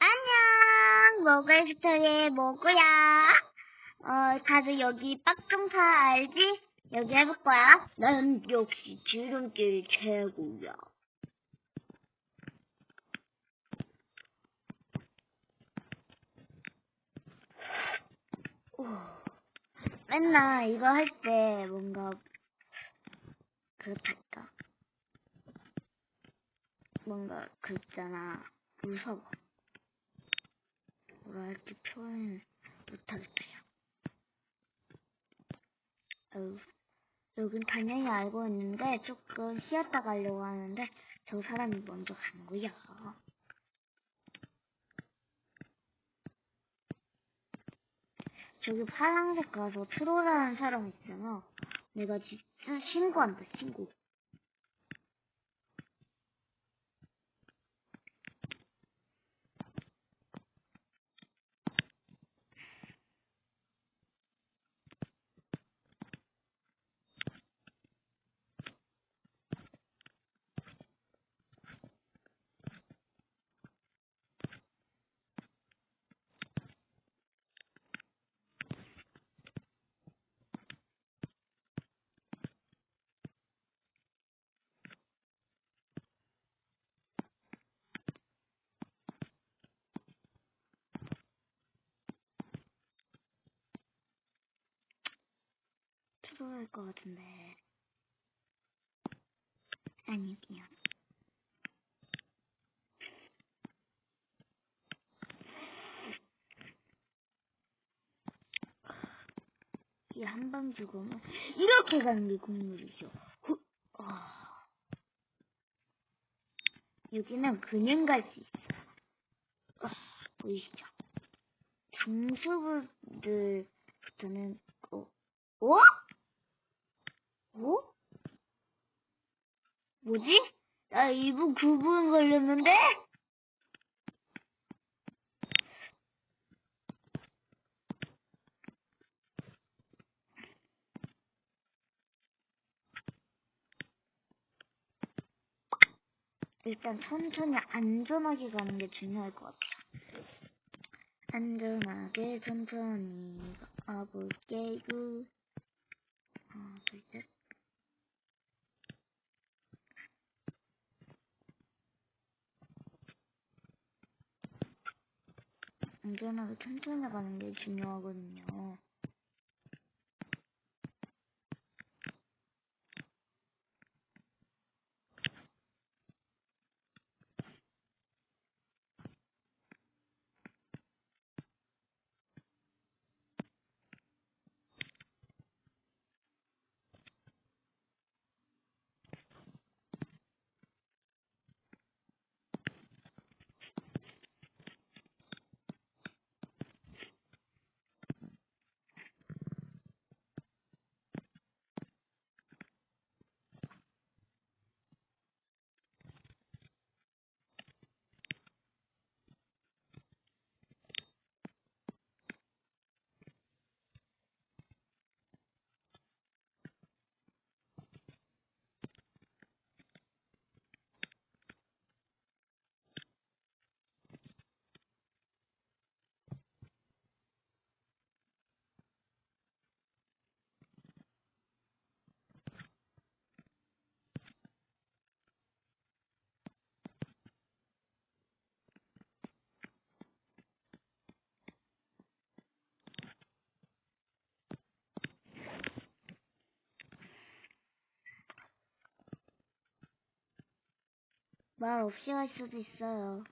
안녕, 먹을 스토리의 뭐고야? 어, 다들 여기 빡종사 알지? 여기 해볼 거야. 난 역시 지름길 최고야. 오, 맨날 이거 할 때 뭔가 그렇달까. 뭔가 그 있잖아. 무서워. 할지 표현 못하겠어요. 어우, 여긴 당연히 알고 있는데 조금 쉬었다 가려고 하는데 저 사람이 먼저 간 거야. 저기 파란색 가서 트롤하는 사람 있잖아. 내가 진짜 신고한다, 신고. 트롤할 것 같은데. 아니, 그냥. 이한방 죽으면 이렇게 가는 게 국물이죠. 후, 아. 여기는 그냥 갈 수 있어. 아, 보이시죠? 중수부들부터는 어? 어? 어? 뭐지? 나 2분 9분 걸렸는데? 일단 천천히 안전하게 가는 게 중요할 것 같아요. 안전하게 천천히 가볼게요. 하나, 둘, 셋. 안전하게 천천히 가는 게 중요하거든요. 말 없이 할 수도 있어요.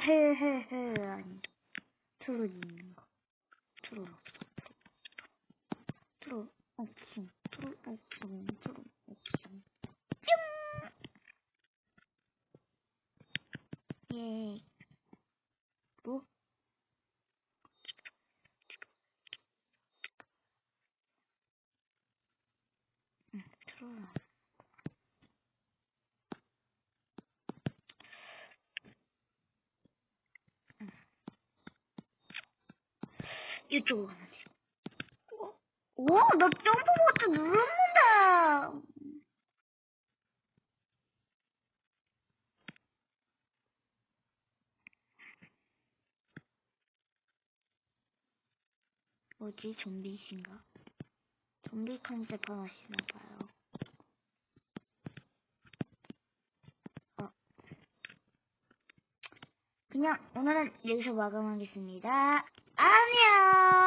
헬, 헬, 헬, 헬, 아니. 트롤 있는 거. 없어. 트롤 없음. 트롤 없음. 트롤 없음. 뿅! 예. 뭐? 응, 들어와. 응. 이쪽으로 가면 돼. 어? 오, 나 점프 버튼 눌렀는데. 뭐지, 좀비신가? 좀비 컨셉 하시나봐요. 어. 그냥 오늘은 여기서 마감하겠습니다. 안녕!